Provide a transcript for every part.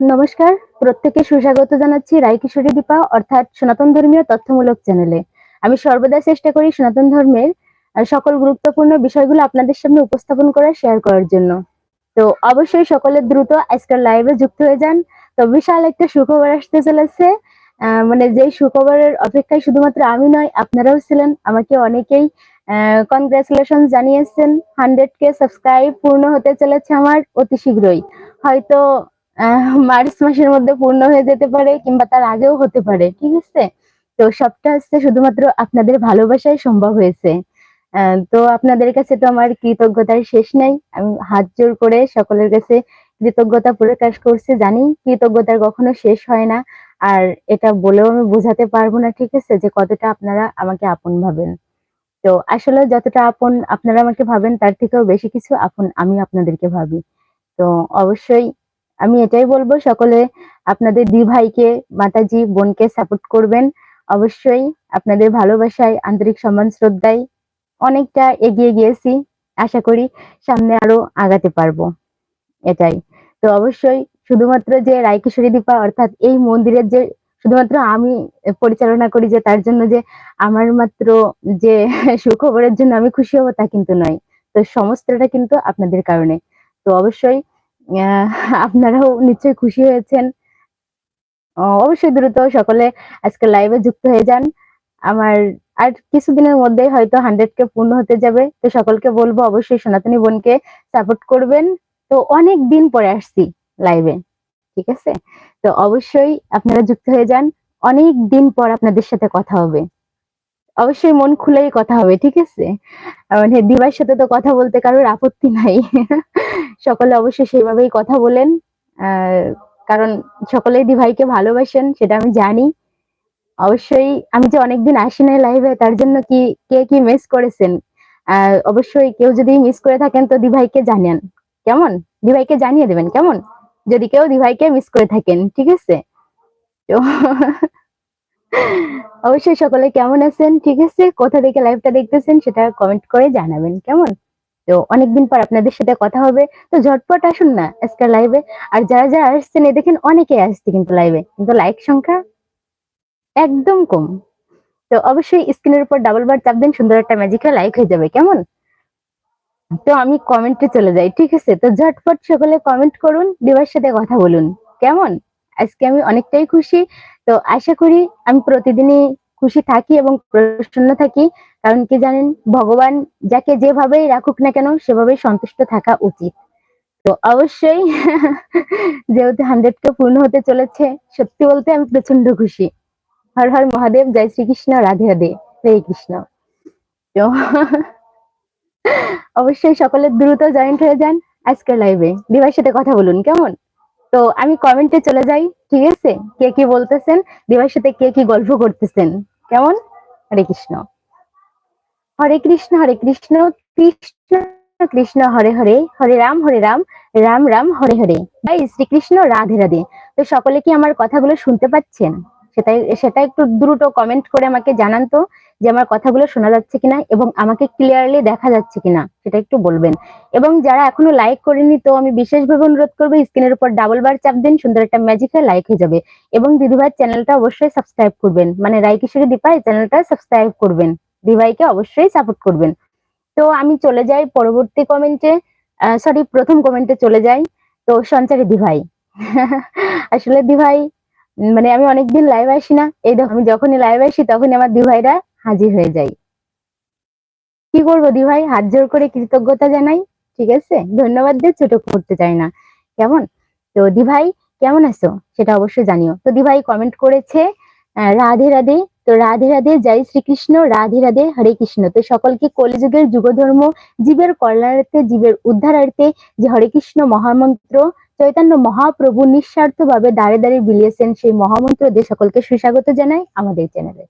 নমস্কার প্রত্যেকে সুস্বাগত জানাচ্ছি রায়কিশোরী দীপা, অর্থাৎ সনাতন ধর্মীয় তথ্যমূলক চ্যানেলে। আমি সর্বদা চেষ্টা করি সনাতন ধর্মের সকল গুরুত্বপূর্ণ বিষয়গুলো আপনাদের সামনে উপস্থাপন করার শেয়ার করার জন্য। তো অবশ্যই সকলে দ্রুত আজকের লাইভে যুক্ত হয়ে যান। তো বিশাল একটা সুখবর আসতে চলেছে। মানে যেই সুখবরের অপেক্ষায় শুধুমাত্র আমি নয়, আপনারাও ছিলেন, আমাকে অনেকেই কনগ্রাচুলেশন জানিয়েছেন। হান্ড্রেড কে সাবস্ক্রাইব পূর্ণ হতে চলেছে আমার অতি শীঘ্রই। হয়তো মার্চ মাসের মধ্যে পূর্ণ হয়ে যেতে পারে কিংবা তার আগেও হতে পারে, ঠিক আছে? তো সবটা হচ্ছে শুধুমাত্র আপনাদের ভালোবাসায় সম্ভব হয়েছে। তো আপনাদের কাছে তো আমার কৃতজ্ঞতার শেষ নাই। আমি হাত জোর করে সকলের কাছে কৃতজ্ঞতা প্রকাশ করছি। জানি কৃতজ্ঞতার কখনো শেষ হয় না। আর এটা বলেও আমি বোঝাতে পারব না, ঠিক আছে? যে কতটা আপনারা আমাকে আপন ভাবেন। তো আসলে যতটা আপন আপনারা আমাকে ভাবেন, তার থেকেও বেশি কিছু আপন আমি আপনাদেরকে ভাবি। তো অবশ্যই আমি এটাই বলব, সকলে আপনাদের দুই ভাইকে, মাতাজি, বোনকে সাপোর্ট করবেন। অবশ্যই আপনাদের ভালোবাসায়, আন্তরিক সম্মান, শ্রদ্ধায় অনেকটা এগিয়ে গিয়েছি। আশা করি সামনে আরও আগাতে পারব। এটাই। তো অবশ্যই শুধুমাত্র যে রায়কিশোরী দীপা, অর্থাৎ এই মন্দিরের যে, শুধুমাত্র আমি পরিচালনা করি যে তার জন্য যে আমার মাত্র যে সুখবরের জন্য আমি খুশি হব তা কিন্তু নয়। তো সমস্তটা কিন্তু আপনাদের কারণে। তো অবশ্যই আপনারাও নিশ্চয়ই খুশি হয়েছেন। অবশ্যই দ্রুত সকলে আজকে লাইভে যুক্ত হয়ে যান। আমার আর কিছুদিনের মধ্যেই হয়তো হান্ড্রেড কে পূর্ণ হতে যাবে। তো সকলকে বলব অবশ্যই সনাতনী বোনকে সাপোর্ট করবেন। তো অনেক দিন পরে আসছি। লাইভে ঠিক আছে? তো অবশ্যই আপনারা যুক্ত হয়ে যান। অনেক দিন পর আপনাদের সাথে কথা হবে। অবশ্যই মন খুলেই কথা হবে, ঠিক আছে? মানে দিবার সাথে তো কথা বলতে কারোর আপত্তি নাই। সকলে অবশ্যই সেইভাবেই কথা বলেন। কারণ সকলেই দিভাইকে ভালোবাসেন, সেটা আমি জানি। অবশ্যই আমি যে অনেকদিন আসি নাই লাইভে তার জন্য কি, কে কি মিস করেছেন? অবশ্যই কেউ যদি মিস করে থাকেন, তো দিভাইকে জানেন। কেমন? দিভাইকে জানিয়ে দেবেন, কেমন? যদি কেউ দিভাইকে মিস করে থাকেন, ঠিক আছে? তো অবশ্যই সকলে কেমন আছেন? ঠিক আছে? কোথা থেকে লাইভটা দেখতেছেন সেটা কমেন্ট করে জানাবেন, কেমন? তো অনেকদিন পর আপনাদের সাথে কথা হবে। তো ঝটপট আসুন না আজকে লাইভে আর যারা যারা আসছেন, এ দেখেন অনেকে আসছে কিন্তু লাইভে কিন্তু লাইক সংখ্যা একদম কম। তো অবশ্যই স্ক্রিনের উপর ডাবল বার চাপ দিন, সুন্দর একটা ম্যাজিকে লাইক হয়ে যাবে, কেমন? তো আমি কমেন্টে চলে যাই, ঠিক আছে? তো ঝটপট সকলে কমেন্ট করুন দিবার সাথে কথা বলুন। কেমন? আজকে আমি অনেকটাই খুশি। তো আশা করি আমি প্রতিদিনই খুশি থাকি এবং প্রসন্ন থাকি। কারণ কি জানেন, ভগবান যাকে যেভাবেই রাখুক না কেন, সেভাবেই সন্তুষ্ট থাকা উচিত। তো অবশ্যই যেহেতু হান্ড্রেড কে পূর্ণ হতে চলেছে, সত্যি বলতে আমি প্রচণ্ড খুশি। হর হর মহাদেব, জয় শ্রীকৃষ্ণ, রাধে রাধে, হরে কৃষ্ণ। তো অবশ্যই সকলে দ্রুত জয়েন্ট হয়ে যান আজকের লাইভে দিবার সাথে কথা বলুন, কেমন? তো আমি কমেন্টে চলে যাই, ঠিক আছে? কে কি বলতেছেন? দিবার সাথে কে কি গল্প করতেছেন? কেমন? হরে কৃষ্ণ। হরে কৃষ্ণ হরে কৃষ্ণ কৃষ্ণ কৃষ্ণ, হরে হরে হরে রাম হরে রাম রাম রাম, হরে হরে। ভাই শ্রীকৃষ্ণ, রাধে রাধে। তো সকলে কি আমার কথাগুলো শুনতে পাচ্ছেন? সেটাই, সেটা একটু দ্রুত কমেন্ট করে আমাকে জানান তো যে আমার কথাগুলো শোনা যাচ্ছে কিনা এবং আমাকে ক্লিয়ারলি দেখা যাচ্ছে কিনা, সেটা একটু বলবেন। এবং যারা এখনও লাইক করেনি তো আমি বিশেষভাবে অনুরোধ করব স্ক্রিনের উপর ডাবল বার চাপ দিন, সুন্দর একটা ম্যাজিকে লাইক হয়ে যাবে। এবং দিদিভাইয়ের চ্যানেলটা অবশ্যই সাবস্ক্রাইব করবেন। মানে রায়কিশোরী দীপা চ্যানেলটা সাবস্ক্রাইব করবেন। দিদিভাইকে অবশ্যই সাপোর্ট করবেন। তো আমি চলে যাই পরবর্তী কমেন্টে সরি প্রথম কমেন্টে চলে যাই। তো সঞ্চারী দিভাই। আসলে দিভাই মানে আমি অনেকদিন লাইভ আসি না। এই আমি যখনই লাইভ আসি, তখনই আমার দিভাইরা হাজির হয়ে যায়। কি করব দিভাই? হাত জোর করে কৃতজ্ঞতা জানাই, ঠিক আছে? ধন্যবাদ দিয়ে ছোট করতে চাই না। কেমন? তো দিভাই, কেমন আছো? সেটা অবশ্যই জানিও। তো দিভাই কমেন্ট করেছে রাধে রাধে তো রাধে রাধে, জয় শ্রীকৃষ্ণ, রাধে রাধে, হরে কৃষ্ণ। তো সকলকে কলিযুগের যুগধর্ম, জীবের কল্যাণার্থে, জীবের উদ্ধারার্থে, যে হরে কৃষ্ণ মহামন্ত্র, চৈতন্য মহাপ্রভু নিঃস্বার্থ ভাবে দাঁড়ে দাঁড়িয়ে বিলিয়েছেন সেই মহামন্ত্র দিয়ে সকলকে সুস্বাগত জানাই আমাদের চ্যানেলে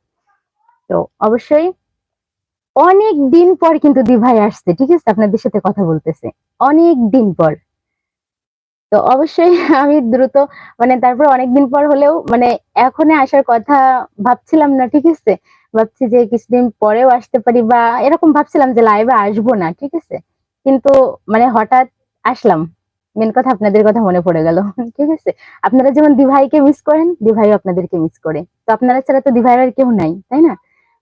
তো অবশ্যই অনেক দিন পর কিন্তু দিভাই আসছে, ঠিক আছে? আপনাদের সাথে কথা বলতেছে। অনেক দিন পর। তো অবশ্যই আমি দ্রুত মানে তারপর অনেকদিন পর হলেও মানে এখন আসার কথা ভাবছিলাম না, ঠিক আছে? ভাবছি যে কিছুদিন পরেও আসতে পারি বা এরকম ভাবছিলাম যে লাইভে আসব না, ঠিক আছে? কিন্তু মানে হঠাৎ আসলাম। মেন কথা আপনাদের কথা মনে পড়ে গেল, ঠিক আছে? আপনারা যেমন দিভাইকে মিস করেন, দিভাইও আপনাদেরকে মিস করে। তো আপনারা ছাড়া তো দিভাইয়ের আর কেউ নাই, তাই না?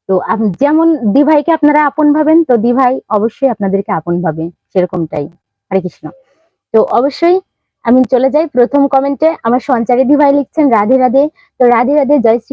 তো যেমন দিভাইকে আপনারা আপন ভাবেন, তো দিভাই অবশ্যই আপনাদেরকে আপন ভাবে, সেরকমটাই। হরে কৃষ্ণ। তো অবশ্যই আমি চলে যাই প্রথম কমেন্টে আমার সঞ্চারী দিভাই লিখছেন, রাধে রাধে। তো রাধে রাধে, জয় শ্রী